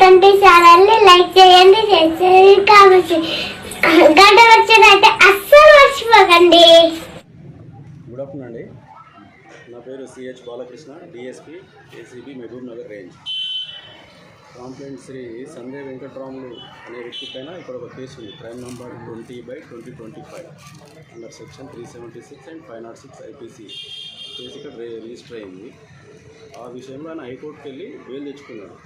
Twenty ఛానల్ని like చేయండి share చేయండి కామెంట్ గంట వచ్చినట్టే అస్సలు మర్చిపోకండి. గుడ్ ఆఫ్టర్నూన్ అండి. నా పేరు C H Balakrishna D S P A C B Mahabubnagar range complaint Shri Sanjay Venkatramulu అనే వ్యక్తి పైన ఇక్కడ ఒక కేసు ఉంది. Crime number twenty by twenty twenty five under section three seventy six and five not six IPC case ఇక్కడ register అయింది. ఆ విషయంలో ఆయన హైకోర్టుకి వెళ్ళి బెయిల్ తెచ్చుకున్నాడు.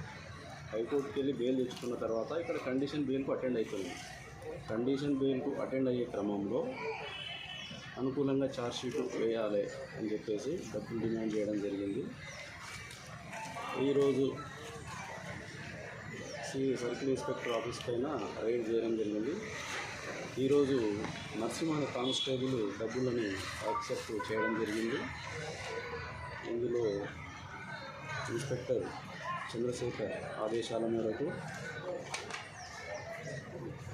హైకోర్టుకి వెళ్ళి బెయిల్ తెచ్చుకున్న తర్వాత ఇక్కడ కండిషన్ బెయిల్కు అటెండ్ అవుతుంది కండిషన్ బెయిల్కు అటెండ్ అయ్యే క్రమంలో అనుకూలంగా ఛార్జ్షీట్ వేయాలి అని చెప్పేసి డబ్బులు డిమాండ్ చేయడం జరిగింది. ఈరోజు సి సర్కిల్ ఇన్స్పెక్టర్ ఆఫీస్ పైన రైడ్ చేయడం జరిగింది. ఈరోజు నరసింహ కానిస్టేబుల్ డబ్బులని యాక్సెప్ట్ చేయడం జరిగింది. ఇందులో ఇన్స్పెక్టర్ చంద్రశేఖర్ ఆదేశాల మేరకు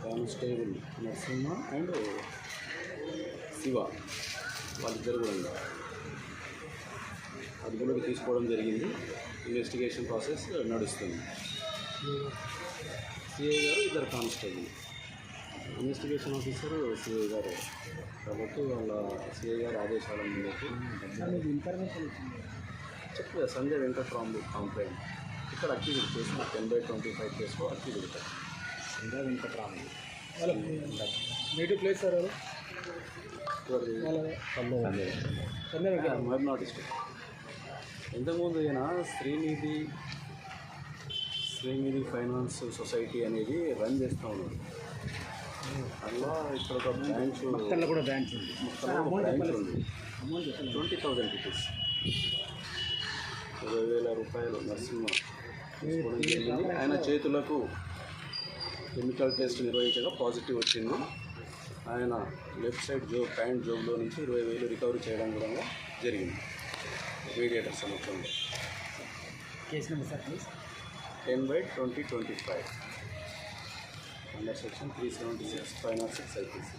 కానిస్టేబుల్ నరసింహ అండ్ శివ వాళ్ళిద్దరు కూడా ఉన్నారు. అదుపులోకి తీసుకోవడం జరిగింది. ఇన్వెస్టిగేషన్ ప్రాసెస్ నడుస్తుంది. సిఐ గారు ఇద్దరు కానిస్టేబుల్. ఇన్వెస్టిగేషన్ ఆఫీసర్ సిఐ గారు. కాబట్టి వాళ్ళ సిఐ గారి ఆదేశాల మేరకు ఇన్ఫర్మేషన్ చెప్పలేదు. సంజయ్ వెంకట్రాములు కంప్లైంట్. ఇక్కడ accused case ten by twenty five ఉంటారు సంధ్యా వెంకటరామన్ వాళ్ళ native place sir Mahabubnagar district ఇంతకుముందు ఈయన శ్రీనిధి శ్రీనిధి ఫైనాన్స్ సొసైటీ అనేది రన్ చేస్తూ ఉన్నాడు. అందులో ఇక్కడ ఒక బ్రాంచ్ మొత్తంలో కూడా బ్రాంచ్ ఉంది. Twenty thousand rupees. ఇరవై వేల రూపాయలు నరసింహ తీసుకోవడం జరిగింది ఆయన చేతులకు కెమికల్ టెస్ట్ నిర్వహించగా పాజిటివ్ వచ్చింది. ఆయన లెఫ్ట్ సైడ్ జోబ్ ప్యాంట్ జోబ్లో నుంచి ఇరవై వేలు రికవరీ చేయడం కూడా జరిగింది. మీడియేటర్ సమక్షంలో. Case number sir please. Ten by twenty twenty five. Under section three seventy six five not six IPC.